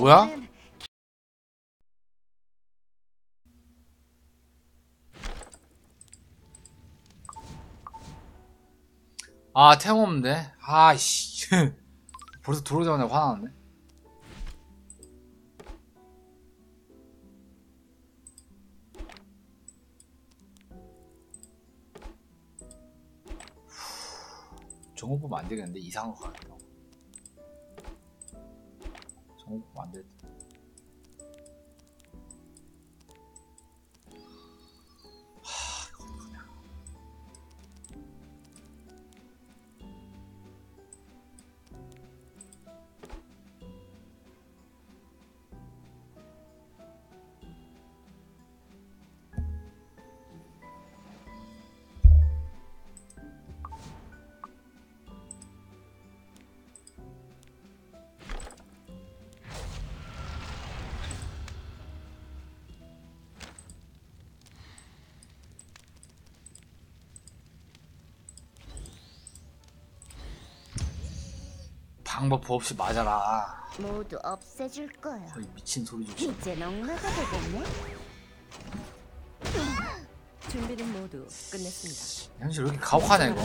뭐야? 아, 템 없는데? 아이씨. 벌써 들어오자마자 화나는데? 정보 보면 안 되겠는데? 이상한 거 같아. 정보 방법 없이 맞아라. 모두 없애줄 거야. 거의 미친 소리 좀. 치- 이제 넉나가 되겠네. 준비는 모두 끝냈습니다. 현실 왜 이렇게 가혹하냐 이거?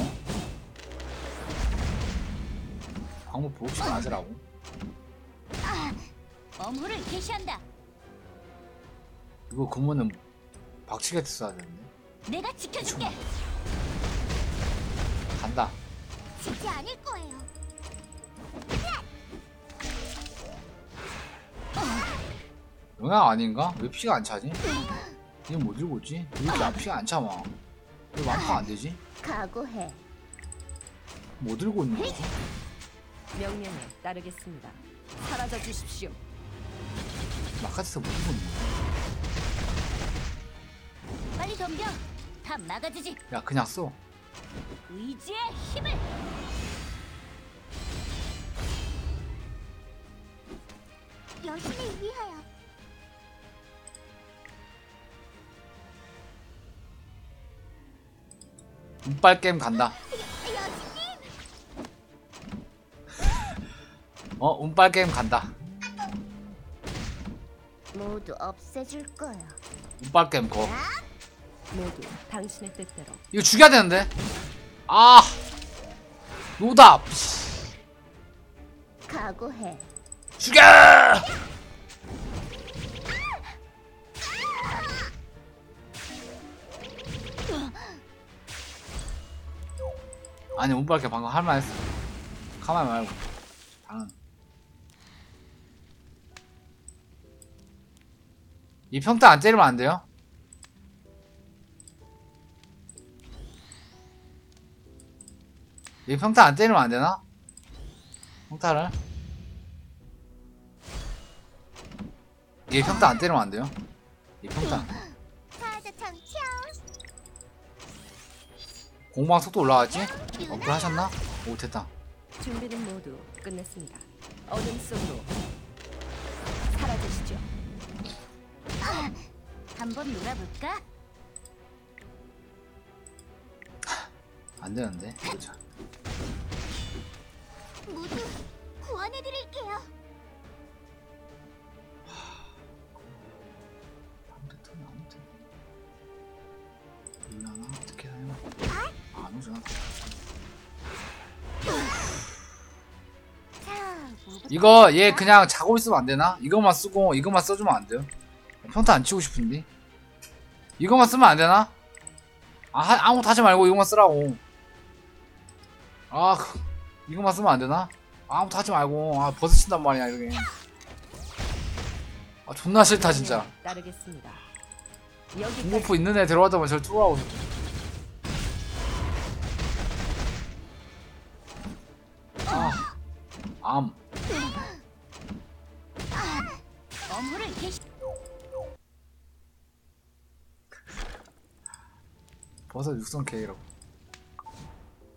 방법 없이 맞으라고? 어물을 개시한다. 이거 그러면은 박치게트 써야 되는데. 내가 지켜줄게. 간다. 지지 않을 거예요. 영양 아닌가? 왜 피가 안 차지? 이게 뭐 들고 있지? 왜 피가 안 차마? 왜 완파 안 되지? 각오해. 뭐 들고 있는 거지? 명령에 따르겠습니다. 사라져 주십시오. 마카트에서 뭐 들고 있는 거야? 빨리 덤벼. 다 막아주지. 야 그냥 써. 의지의 힘을. 여신을 위하여. 운빨 게임 간다. 어 운빨 게임 간다. 모두 없애줄 거야. 운빨 게임 거. 모두 당신의 뜻대로 이거 죽여야 되는데. 아 노답. 각오해. 죽여! 아니 운빨게 방금 할만했어. 가만히 말고. 당연. 이 평타 안 때리면 안 돼요? 이 평타 안 때리면 안 되나? 평타를? 얘 평타 안 때리면 안 돼요? 이 평타 공방 속도 올라갔지? 업글 하셨나? 오 됐다 준비는 모두 끝냈습니다. 어둠 속으로 사라지시죠. 한번 놀아볼까? 안 되는데 그렇죠 모두 구원해드릴게요. 이거 얘 그냥 자고 있으면 안 되나? 이것만 쓰고 이것만 써주면 안 돼요? 평타 안 치고 싶은데? 이것만 쓰면 안 되나? 아 하- 아무것도 하지 말고 이것만 쓰라고. 아 그- 이것만 쓰면 안 되나? 아무것도 하지 말고. 아 버스친단 말이야 이게. 아 존나 싫다 진짜. 공고프 있는 애 보면 저를 뚫어가고 암. 어물을 개시. 버섯 육성 케이라고.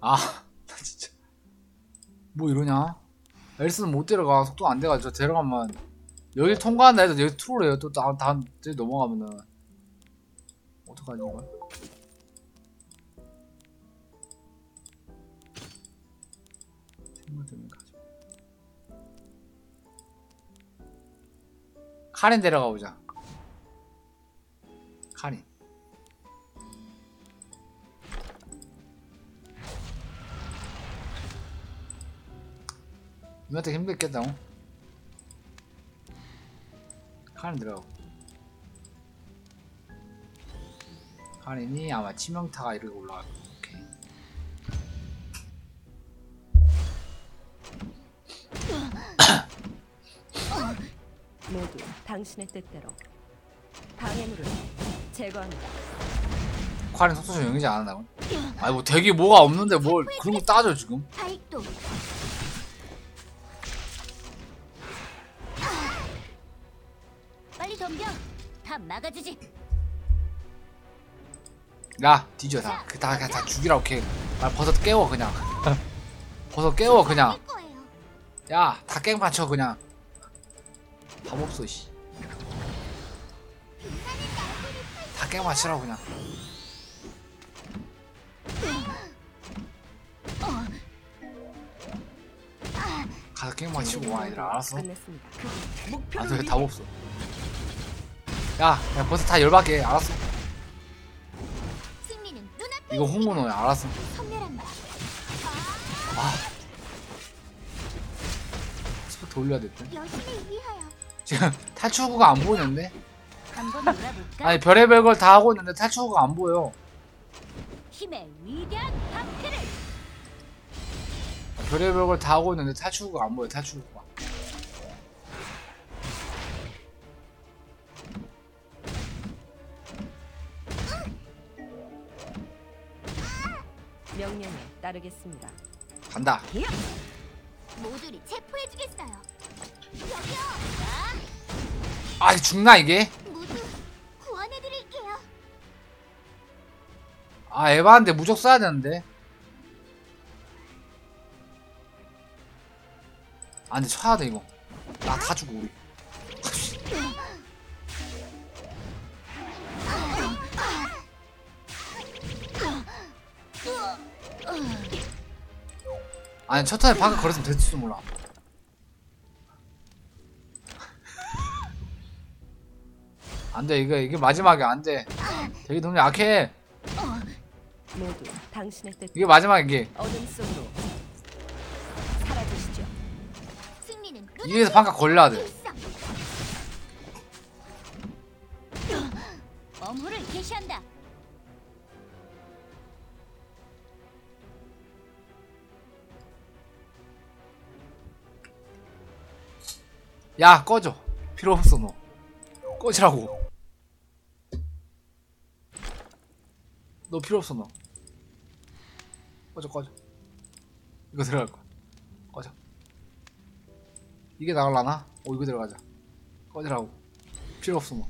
아, 나 진짜. 뭐 이러냐? 엘스는 못 데려가. 속도 안 돼가지고 데려가면 여기 통과한다 해도 여기 트롤해요. 또 다음 다음 데 넘어가면은 어떡하지 이걸? 생물 때문에 가지. 카린 데려가 보자. 카린. 누나한테 힘들겠다. 어? 카린 들어가고. 카린이 아마 치명타가 이렇게 거야. 모두 당신의 뜻대로 방해물을 제거합니다. 카린 속도좀 영이지 않았나고? 아니 뭐 대기 뭐가 없는데 뭘 그런 거 따져 지금? 발동. 빨리 덤벼. 다 막아주지. 야 뒤져 다. 그다다 죽이라고 걔. 말 버섯 깨워 그냥. 버섯 깨워 그냥. 할 거예요. 야 다 깽판 쳐 그냥. 답 없어 씨. 다 깽판 치라고 그냥. 가서 깽판 치고 와 얘들아 알았어? 위해 답 없어. 야, 야, 벌써 다 열받게. 알았어. 승리는 눈앞에 이거 홍문호야. 알았어. 아. 스펙 돌려야 됐대. 지금 탈출구가 안 보이는데? 한번 놀아볼까? 아니, 별의별 걸 다 하고 있는데 탈출구가 안 보여. 힘의 위대한 박태를 별의별 걸 다 하고 있는데 탈출구가 안 보여. 탈출구가. 명령에 따르겠습니다. 간다. 모두를 체포해주겠어요. 여기요. 아, 죽나 이게? 모두 구원해드릴게요. 아, 에바한테 무적 써야 되는데. 아, 근데 쳐야 돼 이거. 나 다 죽어 우리. 아니 첫 턴에 방금 걸었으면 됐을지도 몰라. 안돼 이거 이게 마지막에 안돼. 되게 동네 약해. 모두 당신의 뜻 이게 마지막 이게. 어둠 속으로 사라지시죠. 승리는 이래서 방금 걸려야 돼. 일상. 엄호를 개시한다. 야 꺼져. 필요 없어 너. 꺼지라고. 너 필요 없어 너. 꺼져 꺼져. 이거 들어갈 거야. 꺼져. 이게 나갈라나? 어 이거 들어가자. 꺼지라고. 필요 없어 너.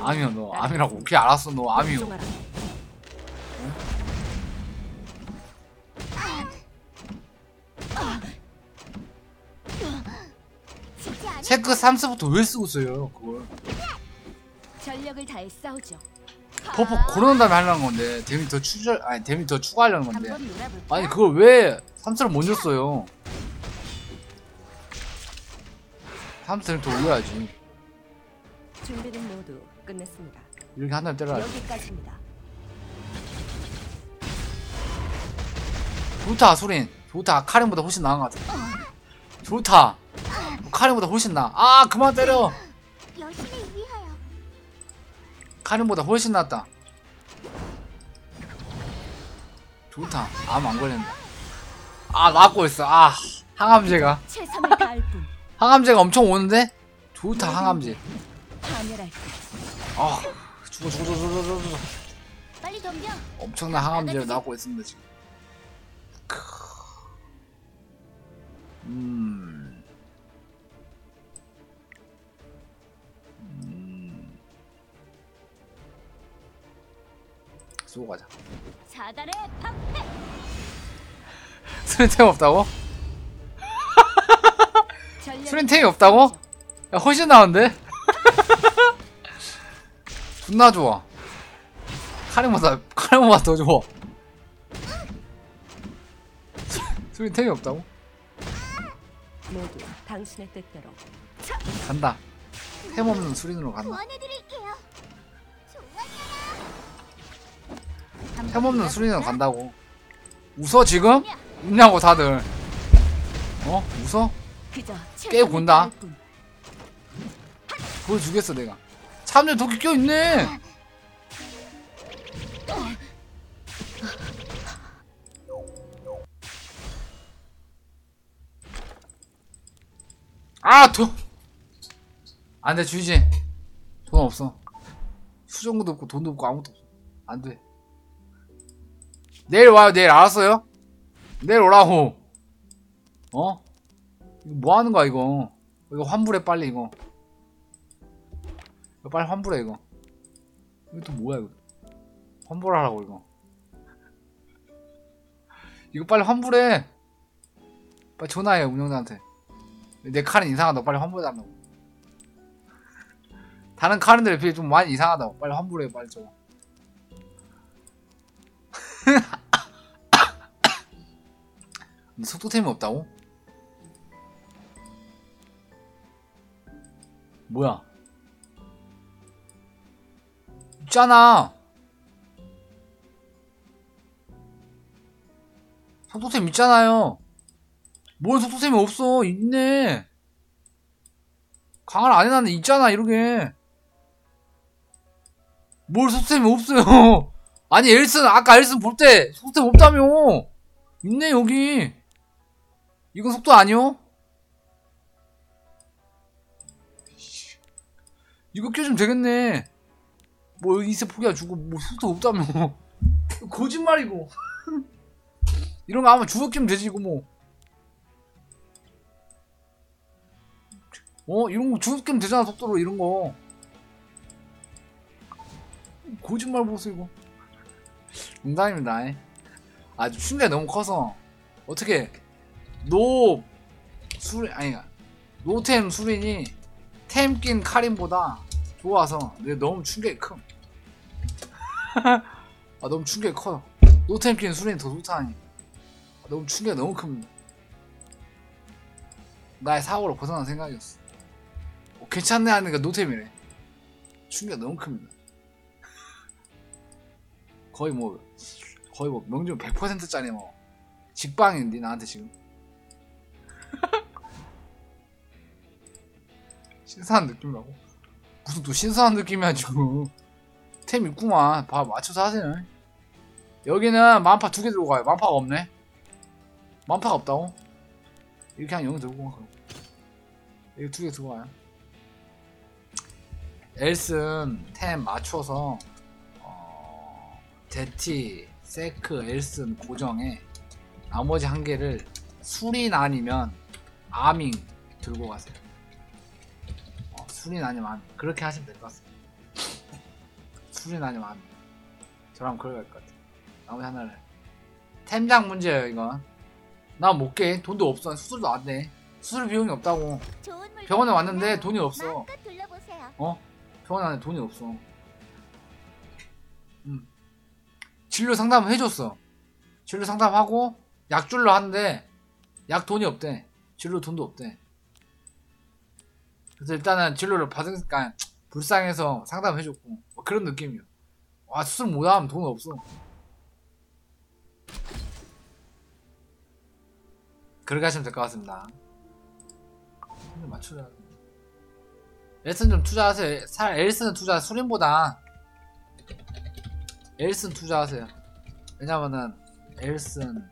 암이야 너. 암이라고. 오케이 알았어 너. 암이요. 체크 3스부터 왜 쓰고 있어요 그걸. 전력을 다해 싸우죠. 버프 고르는 다음에 하려는 건데 데미 더 추절 아니 데미 더 추가하려는 건데. 한번 놀아볼까? 아니 그걸 왜 3스를 먼저 써요? 3스를 더 올려야지. 준비는 모두 끝냈습니다. 이렇게 한달 때려야지. 여기까지입니다. 좋다 소린. 좋다. 카린보다 훨씬 나은 것 같아. 좋다. 카린보다 훨씬 나아. 그만 때려. 위하여 카린보다 훨씬 낫다. 좋다. 암안 걸린다 아 나고 있어. 아 항암제가. 항암제가 엄청 오는데? 좋다 항암제. 아 죽어 죽어 죽어 죽어 죽어. 엄청난 항암제를 나고 있습니다 지금 쏘고 가자 사단의 방패. 수린템 없다고? 수린템이 없다고? 야 훨씬 나은데? 존나 좋아 카리모다 카리모가 더 좋아 수린템이 없다고? 모두 당신의 뜻대로 간다 템 없는 수린으로 간다 구원해드릴 템 없는 수린으로 간다고 웃어 지금? 웃냐고 다들 어? 웃어? 깨고 다할 뿐. 보여주겠어 내가 참새 도끼 껴있네 아 돈! 안돼 주이지 돈 없어 수정구도 없고 돈도 없고 아무것도 없어 안돼 내일 와요. 내일 알았어요? 내일 오라고. 어? 이거 뭐 하는 거야 이거? 이거 환불해 빨리 이거. 이거 빨리 환불해 이거. 이거 또 뭐야 이거? 환불하라고 이거. 이거 빨리 환불해. 빨리 전화해 운영자한테. 내 칼은 이상하다 빨리 환불해달라고. 다른 칼은들에 비해 좀 많이 이상하다고. 빨리 환불해 빨리 좀 속도템이 없다고? 뭐야 있잖아. 속도템 있잖아요. 뭔 속도템이 없어? 있네. 강화를 안 해놨는데 있잖아, 이러게. 뭘 속도템이 없어요. 아니, 엘슨, 아까 엘슨 볼 때 속도템 없다며. 있네, 여기. 이건 속도 아니요? 이거 껴주면 되겠네. 뭐 인쇄 포기해주고 뭐 속도 없다며. 거짓말이고. 이런 거 하면 주워 끼면 되지 이거 뭐. 어? 이런 거 주워 끼면 되잖아 속도로 이런 거. 거짓말 보소 이거. 농담입니다. 아주 충격이 너무 커서. 어떻게 노 수린 아니 노템 수린이 템 낀 카린보다 좋아서 내가 너무 충격이 큼. 아 너무 충격이 커요. 노템 낀 수린이 더 좋다니. 아, 너무 충격이 너무 큽니다. 나의 사고로 벗어난 생각이었어. 어, 괜찮네 하니까 노템이래. 충격이 너무 큽니다. 거의 뭐 거의 뭐 명중 100%짜리 뭐 직방인데 나한테 지금. 신선한 느낌이라고. 무슨 또 신선한 느낌이야 지금. 템 있구만. 봐 맞춰서 하세요. 여기는 만파 두 개 들고 가요. 만파가 없네. 만파가 없다고? 이렇게 그냥 0 들고 가 그럼. 이거 두 개 들고 가요. 엘슨 템 맞춰서 어, 데티 세크 엘슨 고정에 나머지 한 개를 수린 아니면 아밍 들고 가세요. 어, 술이 안 그렇게 하시면 될 것 같습니다. 술이 안 저랑 할것 같아요. 나머지 하나를 템장 문제예요 이건. 나 못 깨. 돈도 없어. 수술도 안 돼. 수술 비용이 없다고. 병원에 왔는데 돈이 없어. 어? 병원 안에 돈이 없어. 음. 진료 상담을 해줬어. 진료 상담하고 약 줄러 하는데 약 돈이 없대. 진료 돈도 없대. 그래서 일단은 진료를 받으니까 불쌍해서 상담을 해줬고 뭐 그런 느낌이요. 와 수술 못하면 돈 없어. 그렇게 하시면 될 것 같습니다. 좀 맞춰야 엘슨 좀 투자하세요. 살 엘슨 투자 수린보다 엘슨 투자하세요. 왜냐면은 엘슨,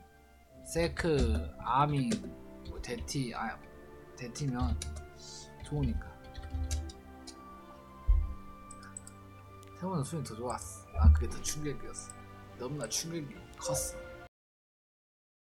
세크, 아밍, 뭐 데티, 아 데티면 좋으니까. 태우는 수준이 더 좋았어. 난 그게 더 충격이었어. 너무나 충격이 컸어.